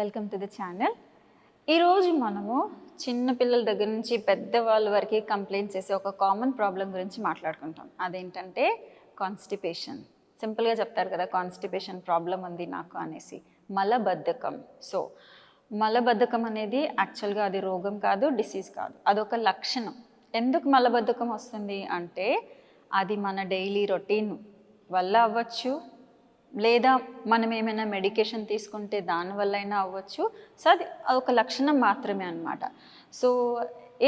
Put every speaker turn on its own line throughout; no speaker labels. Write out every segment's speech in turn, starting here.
Welcome to the channel ఈరోజు మనము చిన్న పిల్లల దగ్గర నుంచి పెద్దవాళ్ళ వరకు కంప్లైంట్ చేసే ఒక కామన్ ప్రాబ్లం గురించి మాట్లాడుకుంటాం. అదేంటంటే కాన్స్టిపేషన్ సింపుల్గా చెప్తారు కదా కాన్స్టిపేషన్ ప్రాబ్లం ఉంది నాకు అనేసి. మలబద్ధకం. సో మలబద్ధకం అనేది యాక్చువల్గా అది రోగం కాదు డిసీజ్ కాదు. అదొక లక్షణం. ఎందుకు మలబద్ధకం వస్తుంది అంటే అది మన డైలీ రొటీన్ వల్ల అవ్వచ్చు లేదా మనం ఏమైనా మెడికేషన్ తీసుకుంటే దానివల్ల అయినా అవ్వచ్చు. సో అది ఒక లక్షణం మాత్రమే అనమాట సో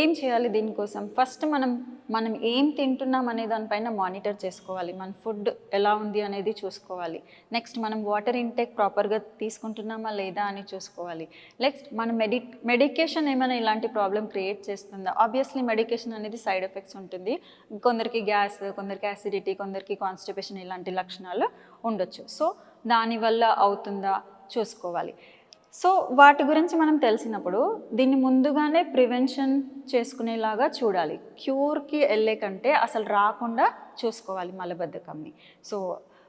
ఏం చేయాలి దీనికోసం? ఫస్ట్ మనం మనం ఏం తింటున్నాం అనే దానిపైన మానిటర్ చేసుకోవాలి. మన ఫుడ్ ఎలా ఉంది అనేది చూసుకోవాలి. నెక్స్ట్ మనం వాటర్ ఇంటేక్ ప్రాపర్గా తీసుకుంటున్నామా లేదా అని చూసుకోవాలి. నెక్స్ట్ మన మెడి మెడికేషన్ ఏమైనా ఇలాంటి ప్రాబ్లం క్రియేట్ చేస్తుందా? ఆబ్వియస్లీ మెడికేషన్ అనేది సైడ్ ఎఫెక్ట్స్ ఉంటుంది. కొందరికి గ్యాస్ కొందరికి యాసిడిటీ కొందరికి కాన్స్టిపేషన్ ఇలాంటి లక్షణాలు ఉండొచ్చు. సో దానివల్ల అవుతుందా? చూసుకోవాలి. సో వాటి గురించి మనం తెలిసినప్పుడు దీన్ని ముందుగానే ప్రివెన్షన్ చేసుకునేలాగా చూడాలి. క్యూర్కి వెళ్ళే కంటే అసలు రాకుండా చూసుకోవాలి మలబద్ధకంని. సో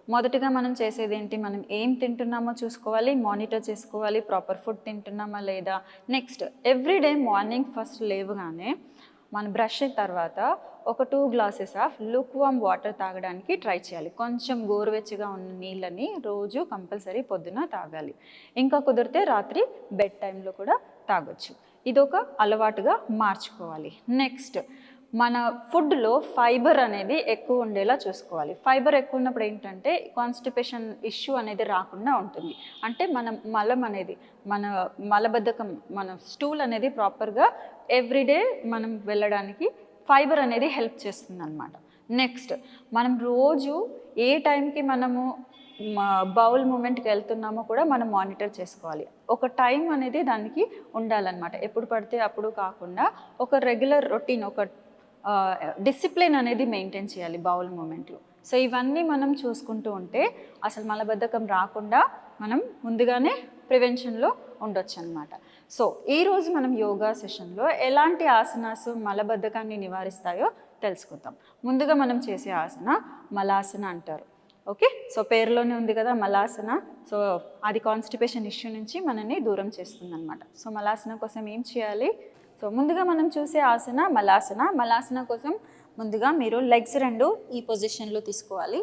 మొదటగా మనం చేసేది ఏంటి మనం ఏం తింటున్నామో చూసుకోవాలి మానిటర్ చేసుకోవాలి ప్రాపర్ ఫుడ్ తింటున్నామా లేదా? నెక్స్ట్ ఎవ్రీడే మార్నింగ్ ఫస్ట్ లేవగానే మన బ్రష్ తర్వాత ఒక two glasses of lukewarm water తాగడానికి ట్రై చేయాలి. కొంచెం గోరువెచ్చగా ఉన్న నీళ్ళని రోజు కంపల్సరీ పొద్దున తాగాలి. ఇంకా కుదిరితే రాత్రి బెడ్ టైంలో కూడా తాగొచ్చు. ఇదొక అలవాటుగా మార్చుకోవాలి. నెక్స్ట్ మన ఫుడ్లో ఫైబర్ అనేది ఎక్కువ ఉండేలా చూసుకోవాలి. ఫైబర్ ఎక్కువ ఉన్నప్పుడు ఏంటంటే కాన్స్టిపేషన్ ఇష్యూ అనేది రాకుండా ఉంటుంది. అంటే మన మలం అనేది మన మలబద్ధకం మన స్టూల్ అనేది ప్రాపర్గా ఎవ్రీడే మనం వెళ్ళడానికి ఫైబర్ అనేది హెల్ప్ చేస్తుంది అనమాట నెక్స్ట్ మనం రోజు ఏ టైంకి మనము బౌల్ మూమెంట్కి వెళ్తున్నామో కూడా మనం మానిటర్ చేసుకోవాలి. ఒక టైం అనేది దానికి ఉండాలన్నమాట. ఎప్పుడు పడితే అప్పుడు కాకుండా ఒక రెగ్యులర్ రొటీన్ ఒక డిసిప్లిన్ అనేది మెయింటైన్ చేయాలి బౌల్ మూమెంట్లో. సో ఇవన్నీ మనం చూసుకుంటూ ఉంటే అసలు మలబద్ధకం రాకుండా మనం ముందుగానే ప్రివెన్షన్లో ఉండొచ్చు అనమాట సో ఈరోజు మనం యోగా సెషన్లో ఎలాంటి ఆసనాస్ మలబద్ధకాన్ని నివారిస్తాయో తెలుసుకుందాం. ముందుగా మనం చేసే ఆసన మలాసన అంటారు. ఓకే? సో పేరులోనే ఉంది కదా మలాసన. సో అది కాన్స్టిపేషన్ ఇష్యూ నుంచి మనల్ని దూరం చేస్తుంది అనమాట సో మలాసన కోసం ఏం చేయాలి? సో ముందుగా మనం చూసే ఆసన మలాసన. మలాసన కోసం ముందుగా మీరు లెగ్స్ రెండు ఈ పొజిషన్లో తీసుకోవాలి.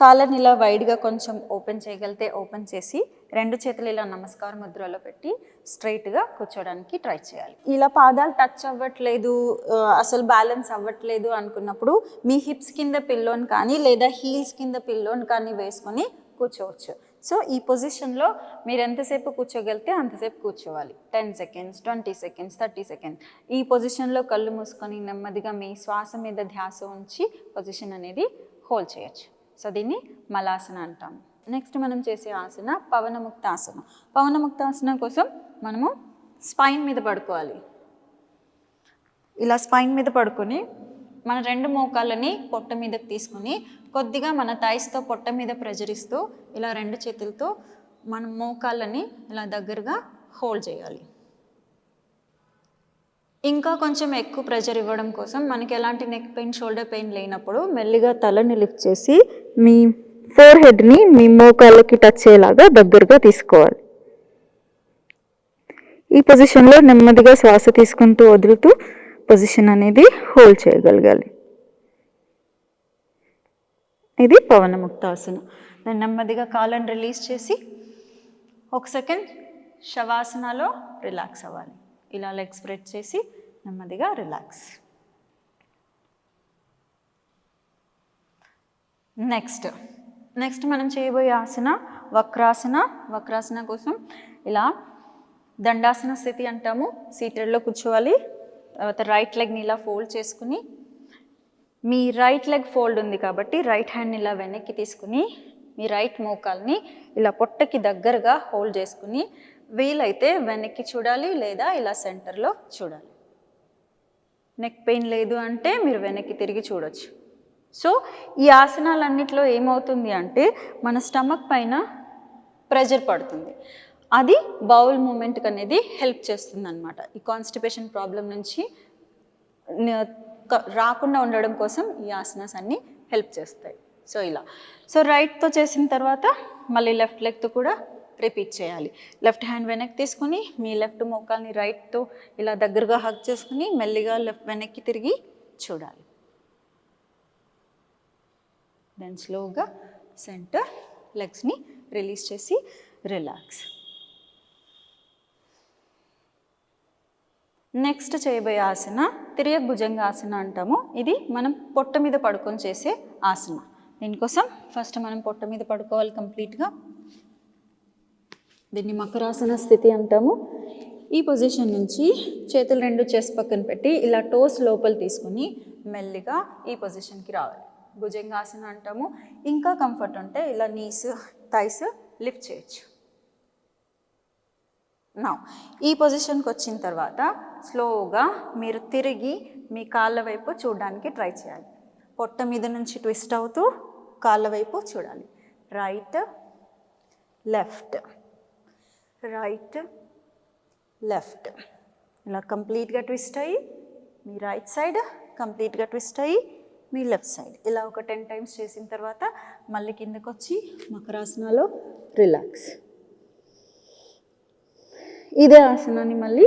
కాలర్ని ఇలా వైడ్గా కొంచెం ఓపెన్ చేయగలిగితే ఓపెన్ చేసి రెండు చేతులు ఇలా నమస్కార ముద్రలో పెట్టి స్ట్రైట్గా కూర్చోడానికి ట్రై చేయాలి. ఇలా పాదాలు టచ్ అవ్వట్లేదు అసలు బ్యాలెన్స్ అవ్వట్లేదు అనుకున్నప్పుడు మీ హిప్స్ కింద పిల్లోని కానీ లేదా హీల్స్ కింద పిల్లోని కానీ వేసుకొని కూర్చోవచ్చు. సో ఈ పొజిషన్లో మీరు ఎంతసేపు కూర్చోగలిగితే అంతసేపు కూర్చోవాలి. Ten seconds twenty seconds thirty seconds ఈ పొజిషన్లో కళ్ళు మూసుకొని నెమ్మదిగా మీ శ్వాస మీద ధ్యాస ఉంచి పొజిషన్ అనేది హోల్డ్ చేయొచ్చు. సో దీన్ని మలాసన అంటాము. నెక్స్ట్ మనం చేసే ఆసన పవనముక్తాసన పవనముక్తాసన కోసం మనము స్పైన్ మీద పడుకోవాలి. ఇలా స్పైన్ మీద పడుకొని మన రెండు మోకాళ్ళని పొట్ట మీదకి తీసుకుని కొద్దిగా మన థైస్తో పొట్ట మీద ప్రెజర్ ఇస్తూ ఇలా రెండు చేతులతో మన మోకాళ్ళని ఇలా దగ్గరగా హోల్డ్ చేయాలి. ఇంకా కొంచెం ఎక్కువ ప్రెషర్ ఇవ్వడం కోసం మనకి ఎలాంటి నెక్ పెయిన్ షోల్డర్ పెయిన్ లేనప్పుడు మెల్లిగా తలని లిఫ్ట్ చేసి మీ ఫోర్ హెడ్ని మీ మోకాళ్ళకి టచ్ అయ్యేలాగా దగ్గరగా తీసుకోవాలి. ఈ పొజిషన్లో నెమ్మదిగా శ్వాస తీసుకుంటూ వదులుతూ పొజిషన్ అనేది హోల్డ్ చేయగలగాలి. ఇది పవనముక్తాసన దాన్ని నెమ్మదిగా కాళ్ళని రిలీజ్ చేసి ఒక సెకండ్ శవాసనలో రిలాక్స్ అవ్వాలి. ఇలా లెగ్ స్ప్రెడ్ చేసి నెమ్మదిగా రిలాక్స్ నెక్స్ట్ నెక్స్ట్ మనం చేయబోయే ఆసన వక్రాసన. వక్రాసన కోసం ఇలా దండాసన స్థితి అంటాము. సీటెడ్లో కూర్చోవాలి. తర్వాత రైట్ లెగ్ని ఇలా ఫోల్డ్ చేసుకుని మీ రైట్ లెగ్ ఫోల్డ్ ఉంది కాబట్టి రైట్ హ్యాండ్ని ఇలా వెనక్కి తీసుకుని మీ రైట్ మోకాల్ని ఇలా పొట్టకి దగ్గరగా హోల్డ్ చేసుకుని వీలైతే వెనక్కి చూడాలి లేదా ఇలా సెంటర్లో చూడాలి. నెక్ పెయిన్ లేదు అంటే మీరు వెనక్కి తిరిగి చూడొచ్చు. సో ఈ ఆసనాలన్నింటిలో ఏమవుతుంది అంటే మన స్టమక్ పైన ప్రెజర్ పడుతుంది. అది బౌల్ మూమెంట్కి అనేది హెల్ప్ చేస్తుంది అనమాట ఈ కాన్స్టిపేషన్ ప్రాబ్లం నుంచి రాకుండా ఉండడం కోసం ఈ ఆసనాస్ అన్నీ హెల్ప్ చేస్తాయి. సో ఇలా. సో రైట్తో చేసిన తర్వాత మళ్ళీ లెఫ్ట్ లెగ్తో కూడా రిపీట్ చేయాలి. లెఫ్ట్ హ్యాండ్ వెనక్కి తీసుకుని మీ లెఫ్ట్ మోకాల్ని రైట్తో ఇలా దగ్గరగా హక్ చేసుకుని మెల్లిగా లెఫ్ట్ వెనక్కి తిరిగి చూడాలి. దెన్ స్లోగా సెంటర్ లెగ్స్ని రిలీజ్ చేసి రిలాక్స్ నెక్స్ట్ చేయబోయే ఆసన తిరియ భుజంగాసన అంటాము. ఇది మనం పొట్ట మీద పడుకొని చేసే ఆసన. దీనికోసం ఫస్ట్ మనం పొట్ట మీద పడుకోవాలి కంప్లీట్గా. దీన్ని మకరాసన స్థితి అంటాము. ఈ పొజిషన్ నుంచి చేతులు రెండు చెస్ పక్కన పెట్టి ఇలా టోస్ లోపల తీసుకుని మెల్లిగా ఈ పొజిషన్కి రావాలి. భుజంగాసన అంటాము. ఇంకా కంఫర్ట్ ఉంటే ఇలా నీస్ థైస్ లిఫ్ట్ చేయొచ్చు. నా ఈ పొజిషన్కి వచ్చిన తర్వాత స్లోగా మీరు తిరిగి మీ కాళ్ళ వైపు చూడడానికి ట్రై చేయాలి. పొట్ట మీద నుంచి ట్విస్ట్ అవుతూ కాళ్ళ వైపు చూడాలి. రైట్ లెఫ్ట్ రైట్ లెఫ్ట్ ఇలా కంప్లీట్గా ట్విస్ట్ అయ్యి మీ రైట్ సైడ్ కంప్లీట్గా ట్విస్ట్ అయ్యి మీ లెఫ్ట్ సైడ్ ఇలా ఒక టెన్ టైమ్స్ చేసిన తర్వాత మళ్ళీ కిందకు వచ్చి మకరాసనాలో రిలాక్స్ ఇదే ఆసనాన్ని మళ్ళీ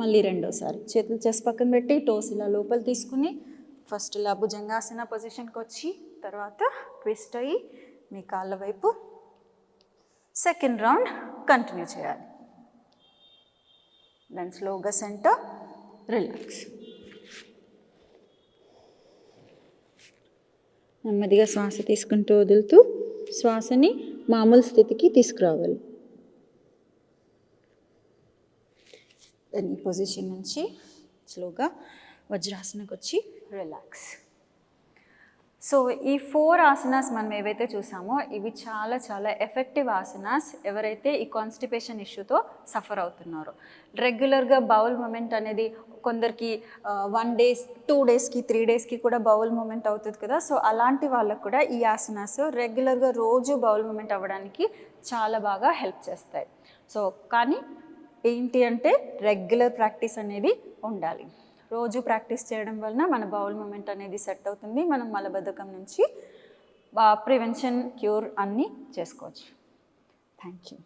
మళ్ళీ రెండోసారి. చేతులు చెస్ పక్కన పెట్టి టోస్ ఇలా లోపల తీసుకుని ఫస్ట్ ఇలా భుజంగాసన పొజిషన్కి వచ్చి తర్వాత ట్విస్ట్ అయ్యి మీ కాళ్ళ వైపు సెకండ్ రౌండ్ కంటిన్యూ చేయాలి. దెన్ స్లోగా సెంటర్ రిలాక్స్ నెమ్మదిగా శ్వాస తీసుకుంటూ వదులుతూ శ్వాసని మామూలు స్థితికి తీసుకురావాలి. దెన్ ఈ పొజిషన్ నుంచి స్లోగా వజ్రాసనకు వచ్చి రిలాక్స్ సో ఈ ఫోర్ ఆసనాస్ మనం ఏవైతే చూసామో ఇవి చాలా చాలా ఎఫెక్టివ్ ఆసనాస్ ఎవరైతే ఈ కాన్స్టిపేషన్ ఇష్యూతో సఫర్ అవుతున్నారో. రెగ్యులర్గా బౌల్ మూమెంట్ అనేది కొందరికి వన్ డేస్ టూ డేస్కి త్రీ డేస్కి కూడా బౌల్ మూమెంట్ అవుతుంది కదా? సో అలాంటి వాళ్ళకు కూడా ఈ ఆసనాస్ రెగ్యులర్గా రోజు బౌల్ మూమెంట్ అవ్వడానికి చాలా బాగా హెల్ప్ చేస్తాయి. సో కానీ ఏంటి అంటే రెగ్యులర్ ప్రాక్టీస్ అనేది ఉండాలి. రోజు ప్రాక్టీస్ చేయడం వలన మన బౌల్ మూమెంట్ అనేది సెట్ అవుతుంది. మనం మలబద్ధకం నుంచి ప్రివెన్షన్ క్యూర్ అన్నీ చేసుకోవచ్చు. Thank you